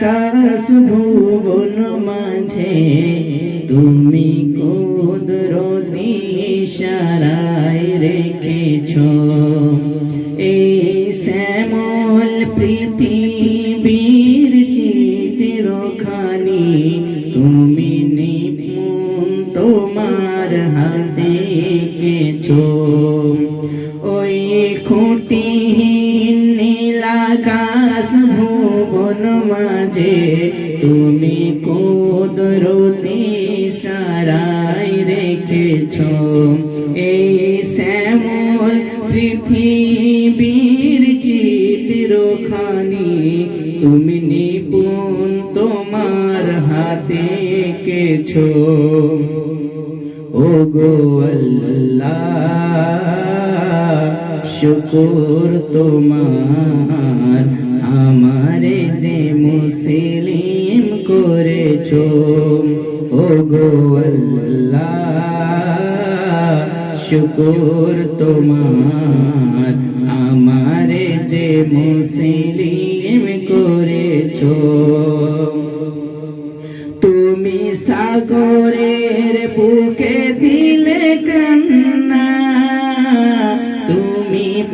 আকাশ ভুবন মাঝে তুমি কুদরতি ইশারায় রেখেছ। এই শ্যামল পৃথিবীর চিত্রখানি তুমি নিপুণ তোমার হাতে কেছো। মাঝে, তুমি কুদরতি সারাই রেখেছ। এই শ্যামল পৃথিবীর চিত্রখানি, তুমি নিপুণ তোমার হাতে কেছো ও গো শুকুর তোমার, আমারে যে মুসলিম করেছ ও গো আল্লাহ, শুকুর তোমার, আমারে যে মুসলিম করেছ। তুমি সাগরের বুকে দিলে কান্না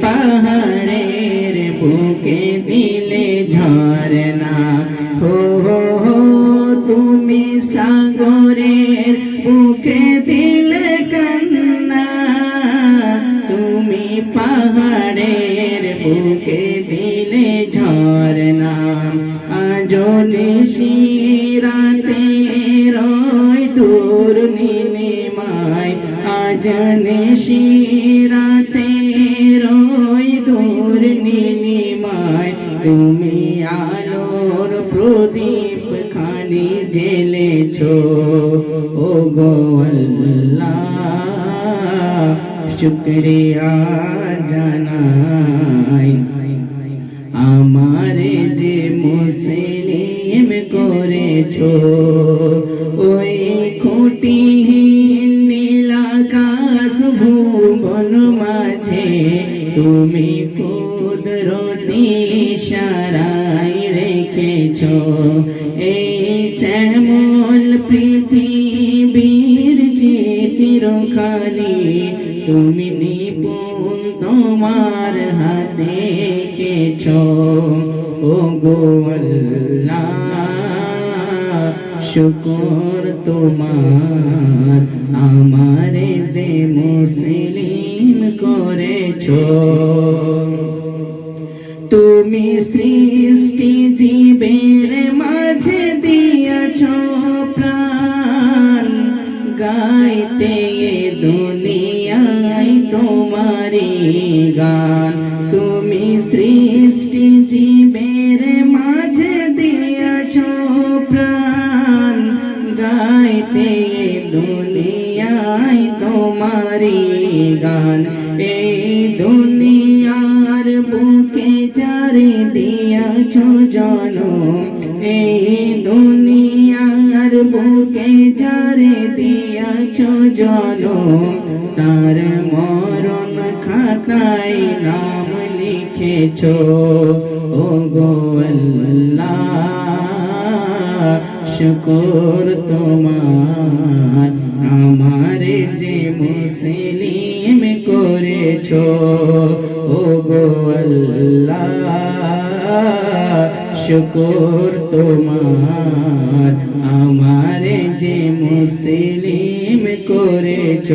পাহাড়ের বুকে দিলে ঝরনা হো হো হো, তুমি সাগরের বুকে দিলে কান্না। তুমি পাহাড়ের বুকে দিলে ঝরনা আজনে শিরাতে রয় দূর নিমায় আজনে শিরাতে রয় ও গো আল্লাহ শুক্রিয়া জানাই আমারে যে মুসলিম করেছ ওই খুঁটিহীন নীলাকাশ ভুবন মাঝে তুমি কুদরতি সারাই রেখেছ চিত্রখানি তুমি নিপুণ তোমার হাতে কেছ। ও গো আল্লাহ, শুকর তোমার। আমারে যে মুসলিম করেছ। তুমি সৃষ্টি জীবের গাইতে এ দুনিয়ায় তোমারি গান। তুমি সৃষ্টি জীবের মাঝে দিয়াছ প্রাণ। গাইতে এ দুনিয়ায় তোমারি গান। এই দুনিয়ার বুকে চারে দিয়াছ জনম। এই দুনিয়ার বুকে চারে দিয়াছ জনম তার মরণ খাতায় নাম লিখেছ। ও গো তোমার, আমারে যে মুসলিম করেছ। ও গো শুকর তোমার। আমারে যে মুসলিম করেছ।